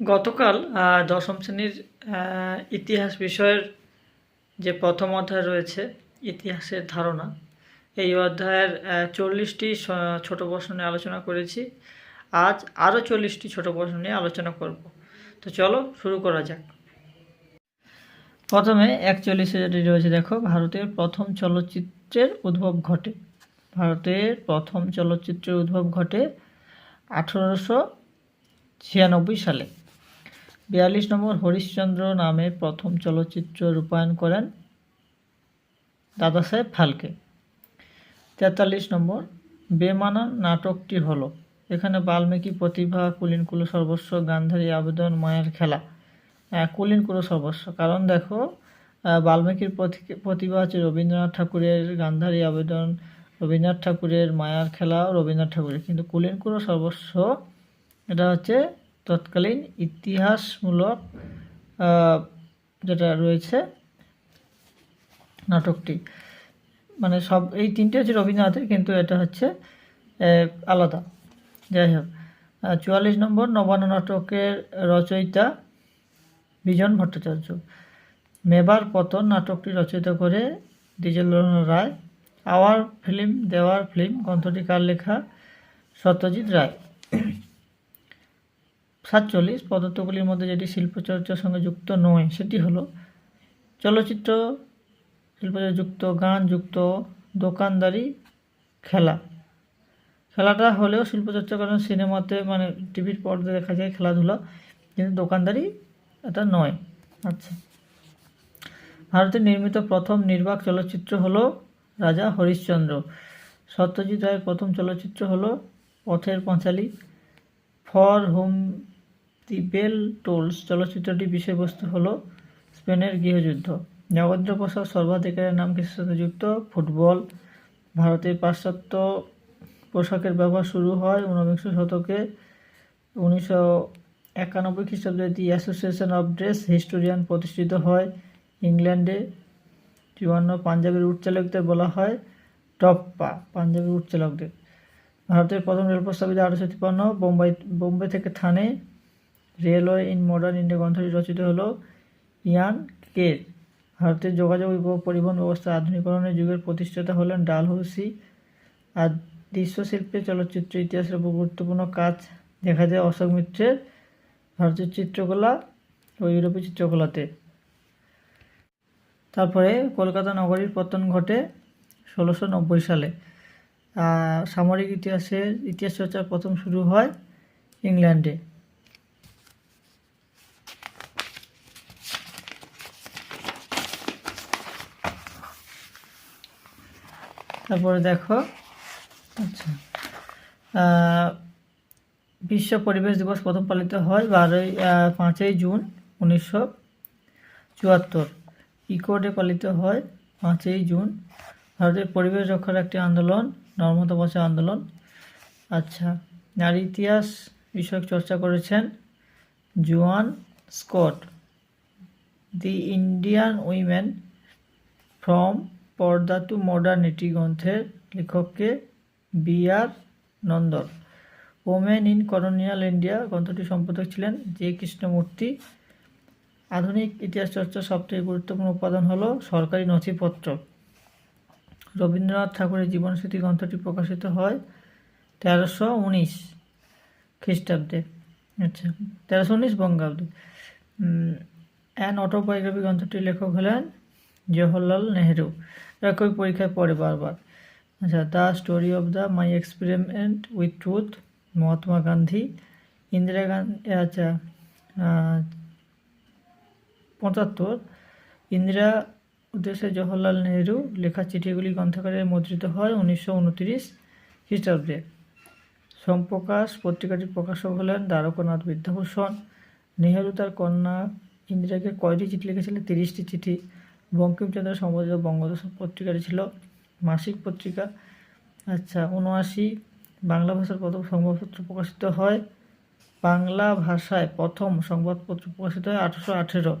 গতকাল দশম শ্রেণির ইতিহাস বিষয়ের যে প্রথম অধ্যায় রয়েছে, ইতিহাসের ধারণা, এই অধ্যায়ের চল্লিশটি ছোট প্রশ্ন নিয়ে আলোচনা করেছি। আজ আরও চল্লিশটি ছোট প্রশ্ন নিয়ে আলোচনা করব। তো চলো শুরু করা যাক। প্রথমে একচল্লিশে যেটি রয়েছে, দেখো, ভারতের প্রথম চলচ্চিত্রের উদ্ভব ঘটে। ভারতের প্রথম চলচ্চিত্রের উদ্ভব ঘটে আঠেরোশো ছিয়ানব্বই সালে। বিয়াল্লিশ নম্বর হরিশ্চন্দ্র নামে প্রথম চলচ্চিত্র রূপায়ণ করেন দাদাসাহেব ফালকে। তেতাল্লিশ নম্বর, বেমানান নাটকটি হলো। এখানে বাল্মীকি প্রতিভা, কুলিন কুলো সর্বস্ব গান্ধারী আবেদন, মায়ের খেলা। কুলিন কুলো সর্বস্ব কারণ দেখো বাল্মীকির প্রতিভা হচ্ছে রবীন্দ্রনাথ ঠাকুরের গান্ধারী আবেদন, রবীন্দ্রনাথ ঠাকুরের মায়ার খেলা, রবীন্দ্রনাথ ঠাকুরের। কিন্তু কুলিন কুলো সর্বস্ব এটা হচ্ছে তৎকালীন ইতিহাসমূলক যেটা রয়েছে নাটকটি। মানে সব, এই তিনটে হচ্ছে রবীন্দ্রনাথের, কিন্তু এটা হচ্ছে আলাদা। যাই হোক চুয়াল্লিশ নম্বর নবান্ন নাটকের রচয়িতা বিজন ভট্টাচার্য। মেবার পতন নাটকটি রচয়িতা করে Dwijendranath Roy. Our film, their film, গ্রন্থটি কার লেখা? সত্যজিৎ রায়। সাতচল্লিশ, পদার্থগুলির মধ্যে যেটি শিল্পচর্চার সঙ্গে যুক্ত নয়, সেটি হলো চলচ্চিত্র শিল্পচর্চা যুক্ত গান, যুক্ত দোকানদারি, খেলা। খেলাটা হলেও শিল্পচর্চা কারণ সিনেমাতে মানে টিভির পর্দায় দেখা যায় খেলাধুলা, কিন্তু দোকানদারি এটা নয়। আচ্ছা। ভারতে নির্মিত প্রথম নির্বাক চলচ্চিত্র হলো রাজা হরিশ্চন্দ্র। সত্যজিৎ রায়ের প্রথম চলচ্চিত্র হলো Pather Panchali, for whom the bell tolls চলচ্চিত্রটির বিষয়বস্তু হলো স্পেনের গৃহযুদ্ধ। নগেন্দ্র প্রসাদ সর্বাধিকারের নাম কিসের সাথে যুক্ত, ফুটবল, ভারতের পাশ্চাত্য পোশাকের ব্যবহার শুরু হয় ঊনবিংশ শতকে। উনিশশো একানব্বই খ্রিস্টাব্দে the association of dress historian প্রতিষ্ঠিত হয় ইংল্যান্ডে। চুয়ান্ন পাঞ্জাবের উটচালকদের বলা হয় টপ্পা পাঞ্জাবের উটচালকদের ভারতের প্রথম রেল প্রস্তাবিত আঠারোশো তিপ্পান্ন, বোম্বাই বোম্বে থেকে Thane railway in modern India গ্রন্থটি রচিত হলো ইয়ান কে ভারতের যোগাযোগ পরিবহন ব্যবস্থা আধুনিকরণের যুগের প্রতিষ্ঠাতা হলেন ডালহৌসি। আর দৃশ্যশিল্পে চলচ্চিত্র ইতিহাসের গুরুত্বপূর্ণ কাজ দেখা যায় অশোক মিত্রের ভারতের চিত্রকলা ও ইউরোপীয় চিত্রকলাতে। তারপরে কলকাতা নগরীর পতন ঘটে ষোলোশো নব্বই সালে। সামরিক ইতিহাসের ইতিহাস চর্চা প্রথম শুরু হয় ইংল্যান্ডে। তারপরে দেখো আচ্ছা বিশ্ব পরিবেশ দিবস প্রথম পালিত হয় বারোই পাঁচই জুন উনিশশো চুয়াত্তর। ইকোডে পালিত হয় পাঁচই জুন। ভারতের পরিবেশ রক্ষার একটি আন্দোলন, নর্মদা বচাও আন্দোলন। আচ্ছা নারী ইতিহাস বিষয়ক চর্চা করেছেন Joan Scott. The Indian women from purdah to modernity গ্রন্থের লেখককে B R Nandan. Women in colonial India গ্রন্থটির সম্পাদক ছিলেন জে কৃষ্ণমূর্তি। আধুনিক ইতিহাস চর্চার সবথেকে গুরুত্বপূর্ণ উপাদান হলো সরকারি নথিপত্র। রবীন্দ্রনাথ ঠাকুরের জীবনস্মৃতি গ্রন্থটি প্রকাশিত হয় তেরোশো উনিশ খ্রিস্টাব্দে। আচ্ছা তেরোশো উনিশ বঙ্গাব্দে। অ্যান অটোবায়োগ্রাফি গ্রন্থটির লেখক হলেন জওহরলাল নেহেরু। এটা কই পরীক্ষায় পড়ে বারবার। আচ্ছা the story of the my experiment with truth, Mahatma Gandhi, Indira Gandhi আচ্ছা পঁচাত্তর, ইন্দিরা উদ্দেশ্যে জওহরলাল নেহেরু লেখা চিঠিগুলি গ্রন্থাকারে মুদ্রিত হয় উনিশশো উনত্রিশ খ্রিস্টাব্দে। সোমপ্রকাশ পত্রিকাটির প্রকাশক হলেন দ্বারকনাথ বিদ্যাভূষণ। নেহেরু তার কন্যা ইন্দিরাকে কয়টি চিঠি লিখেছিলেন? তিরিশটি চিঠি। বঙ্কিমচন্দ্র সম্বোধিত বঙ্গদেশ পত্রিকাটি ছিল মাসিক পত্রিকা। আচ্ছা উনআশি বাংলা ভাষার প্রথম সংবাদপত্র প্রকাশিত হয়। বাংলা ভাষায় প্রথম সংবাদপত্র প্রকাশিত হয় আঠারোশো আঠেরো।